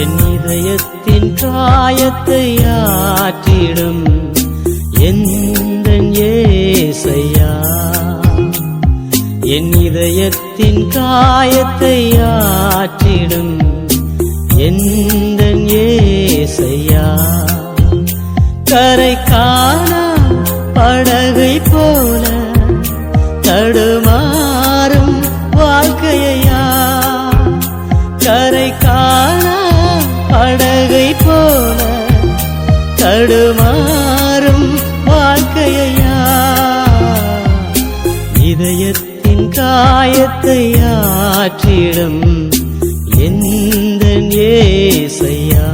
என் இதயத்தின் காயத்தை ஆற்றிடும் எந்த ஏசையா? என் இதயத்தின் காயத்தை ஆற்றிடும் எந்த ஏசையா? கரை காண படகை போல தடுமாறும் வாழ்க்கையா? கரை காண படகை போல தடுமாறும் வாழ்க்கையா இதயத்தின் காயத்தை ஆற்றிடும் எந்த ஏசையா?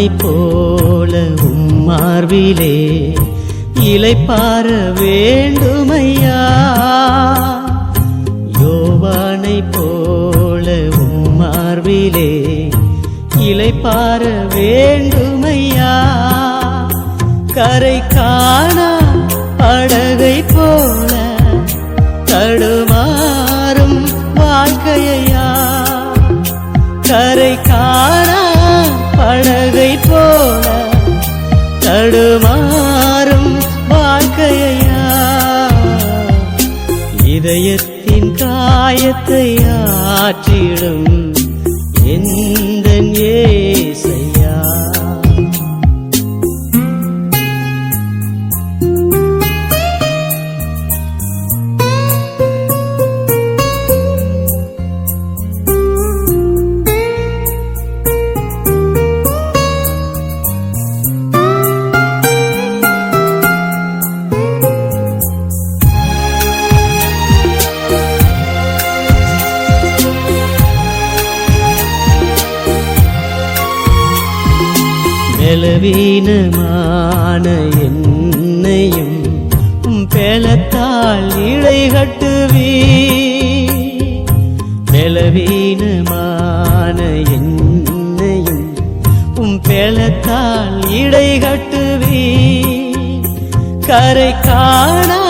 மாலை போல உம்மார்விலே இலை பார வேண்டுமையா? யோவானை போல உம்மார்விலே இலை பார வேண்டுமையா? கரை காணா படகை போல தடுமாறும் வாழ்க்கையா? கரை காணா படகை காயத்தை ஆற்றிடும். எந்த ஏசை பலவீனமான என்னையும் உம் பெலத்தால் இழை கட்டுவீ பலவீனமான என்னையும் உம் பெலத்தால் இடை கட்டுவீ கரை காணா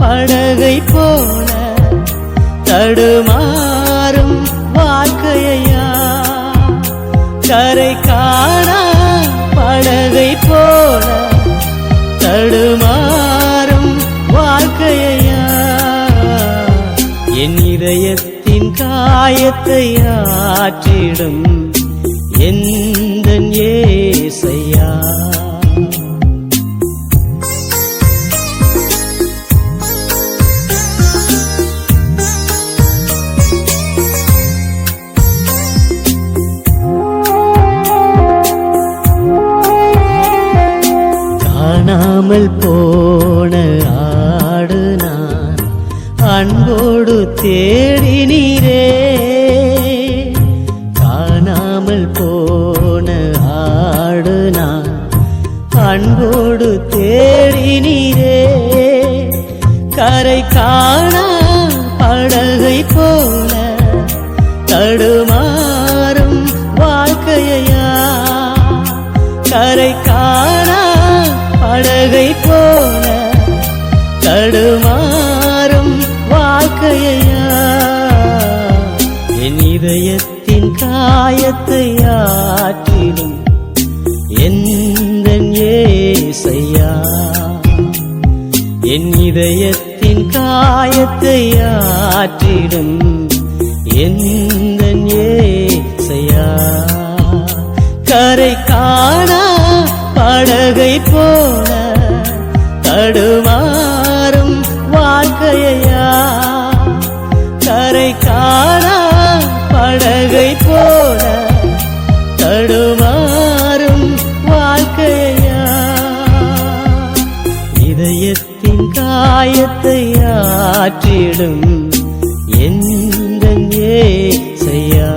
படகை போல தடுமாறும் வாழ்க்கையா கரை காணா போல தடுமாறும் வாழ்க்கையா? என் இதயத்தின் காயத்தை ஆற்றிடும் எந்த ஏ காணாமல் போன ஆடு நான் அன்போடு தேடினீரே. காணாமல் போன ஆடு நான் அன்போடு தேடினீரே. கரை காண படகை போல தடுமாறும் வாழ்க்கையா. கரை காணா படகை போல தடுமாறும் வாழ்க்கையா? என் இதயத்தின் காயத்தை ஆற்றிடும் எந்த ஏசையா? என் இதயத்தின் காயத்தை ஆற்றிடும் எந்த ஏசையா? கரை காணா படகை போல தடுமாறும் வாழ்க்கையா? கரை காணா படகை போல தடுமாறும் வாழ்க்கையா? இதயத்தின் காயத்தை ஆற்றிடும் எந்த செய்யா